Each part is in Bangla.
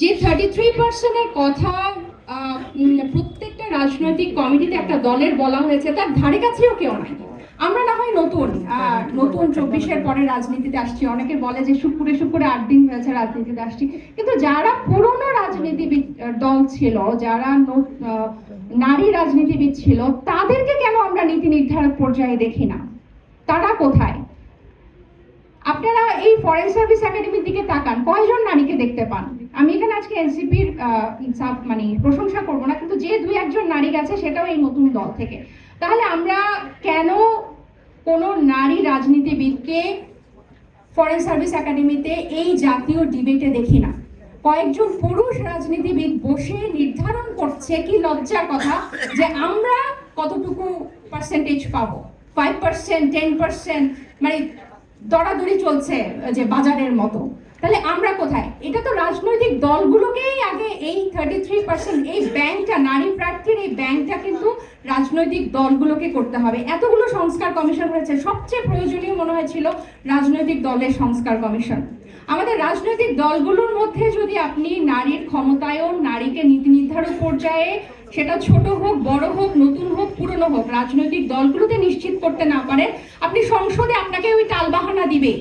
যে থার্টি থ্রি পার্সেন্টের কথা প্রত্যেকটা রাজনৈতিক কমিটিতে একটা দলের বলা হয়েছে, তার ধারে কাছেও কেউ নাই। আমরা না হয় নতুন নতুন চব্বিশের পরে রাজনীতিতে আসছি। অনেকে বলে যে শুক্রে শুক্রে আট দিন হয়েছে রাজনীতিতে আসছি। কিন্তু যারা পুরনো রাজনীতিবিদ দল ছিল, যারা নারী রাজনীতিবিদ ছিল, তাদেরকে কেন আমরা নীতি নির্ধারক পর্যায়ে দেখি না? তারা কোথায়? ফরেন সার্ভিস একাডেমির দিকে তাকান, কয়জন নারীকে দেখতে পান? আমি এখানে আজকে এনসিপির মানে প্রশংসা করব না, কিন্তু যে দুই একজন নারী গেছে, সেটাও এই নতুন দল থেকে। তাহলে আমরা কেন কোনো নারী রাজনীতিবিদকে ফরেন সার্ভিস একাডেমিতে এই জাতীয় ডিবেটে দেখি না? কয়েকজন পুরুষ রাজনীতিবিদ বসে নির্ধারণ করছে কি লজ্জার কথা, যে আমরা কতটুকু পার্সেন্টেজ পাবো? ফাইভ পার্সেন্ট টেন পার্সেন্ট মানে দরাদরি চলছে, যে বাজারের মতো। তাহলে আমরা কোথায়? এটা তো রাজনৈতিক দলগুলোকেই আগে এই থার্টি থ্রি পার্সেন্ট এই ব্যাংকটা, নারী প্রার্থীর এই ব্যাংকটা কিন্তু রাজনৈতিক দলগুলোকে করতে হবে। এতগুলো সংস্কার কমিশন হয়েছে, সবচেয়ে প্রয়োজনীয় মনে হয়েছিল রাজনৈতিক দলের সংস্কার কমিশন। আমাদের রাজনৈতিক দলগুলোর মধ্যে যদি আপনি নারীর ক্ষমতায়ন, নারীকে নীতি নির্ধারক পর্যায়ে, সেটা ছোট হোক, বড় হোক, নতুন হোক, পুরনো হোক, রাজনৈতিক দলগুলোতে নিশ্চিত করতে না পারেন আপনি সংসদে আপনাকে ওই টালবাহানা দিবেই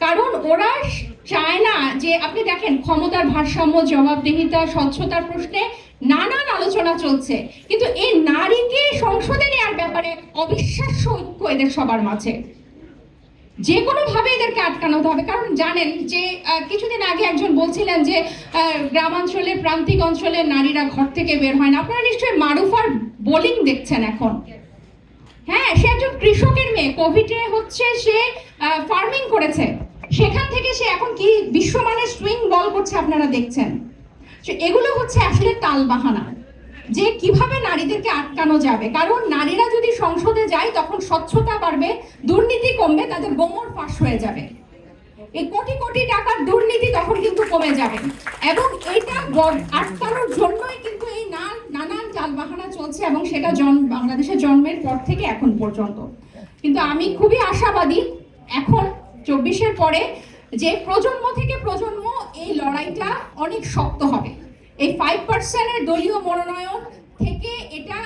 কারণ ওরা চায় না যে, আপনি দেখেন, ক্ষমতার ভারসাম্য, জবাবদিহিতা, স্বচ্ছতার প্রশ্নে নানান আলোচনা চলছে। কিন্তু এই নারীকে সংসদে নেওয়ার ব্যাপারে অবিশ্বাস্য ঐক্য এদের সবার মাঝে। যে কোনো ভাবে এদেরকে আটকানো হবে। কারণ জানেন যে কিছুদিন আগে একজন বলছিলেন যে গ্রামাঞ্চলে প্রান্তিক অঞ্চলের নারীরা ঘর থেকে বের হয় না। আপনারা নিশ্চয়ই মারুফার বোলিং দেখছেন এখন। হ্যাঁ সে একজন কৃষকের মেয়ে। কোভিডে হচ্ছে সে ফার্মিং করেছে। সেখান থেকে সে এখন কি বিশ্বমানের সুইং বল করছে আপনারা দেখছেন। এগুলো হচ্ছে আসলে তালবাহানা যে কীভাবে নারীদেরকে আটকানো যাবে। কারণ নারীরা যদি সংসদে যায়, তখন স্বচ্ছতা বাড়বে, দুর্নীতি কমবে, তাদের গোমর ফাঁস হয়ে যাবে। এই কোটি কোটি টাকার দুর্নীতি তখন কিন্তু কমে যাবে। এবং এটা আটকানোর জন্যই কিন্তু এই নান- নানান চলছে এবং সেটা জন, বাংলাদেশের জন্মের পর থেকে এখন পর্যন্ত। কিন্তু আমি খুবই আশাবাদী এখন চব্বিশের পরে যে প্রজন্ম থেকে প্রজন্ম এই লড়াইটা অনেক শক্ত হবে। এই ফাইভ পার্সেন্টের দলীয় মনোনয়ন থেকে এটা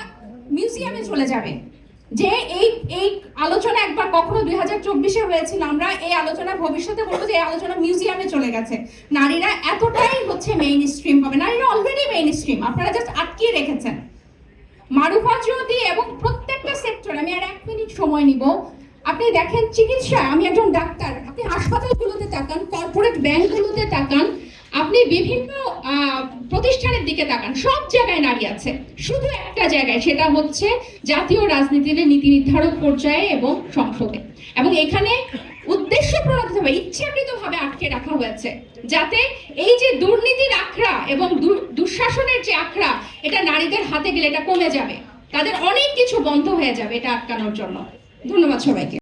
মিউজিয়ামে চলে যাবে। যে এই এই আলোচনা একবার কখনো দুই হাজার চব্বিশে হয়েছিল, আমরা এই আলোচনা ভবিষ্যতে বলব যে এই আলোচনা মিউজিয়ামে চলে গেছে। নারীরা এতটাই হচ্ছে মেইন স্ট্রিম হবে। নারীরা অলরেডি মেইন স্ট্রিম আপনারা জাস্ট আটকিয়ে রেখেছেন। মারুফা জ্যোতি এবং প্রত্যেকটা সেক্টর আমি আর এক মিনিট সময় নিব। আপনি দেখেন চিকিৎসা আমি একজন ডাক্তার। আপনি হাসপাতালগুলোতে তাকান কর্পোরেট ব্যাংকগুলোতে তাকান, আপনি বিভিন্ন প্রতিষ্ঠানের দিকে তাকান। সব জায়গায় নারী আছে। শুধু একটা জায়গায়, সেটা হচ্ছে জাতীয় রাজনীতির নীতি নির্ধারক পর্যায়ে এবং সংসদে। এবং এখানে উদ্দেশ্য প্রণোদিতভাবে, ইচ্ছাকৃতভাবে আটকে রাখা হয়েছে। যাতে এই যে দুর্নীতির আখড়া এবং দুঃশাসনের যে আখড়া নারীদের হাতে গেলে এটা কমে যাবে। তাদের অনেক কিছু বন্ধ হয়ে যাবে এটা আটকানোর জন্য। ধন্যবাদ সবাইকে।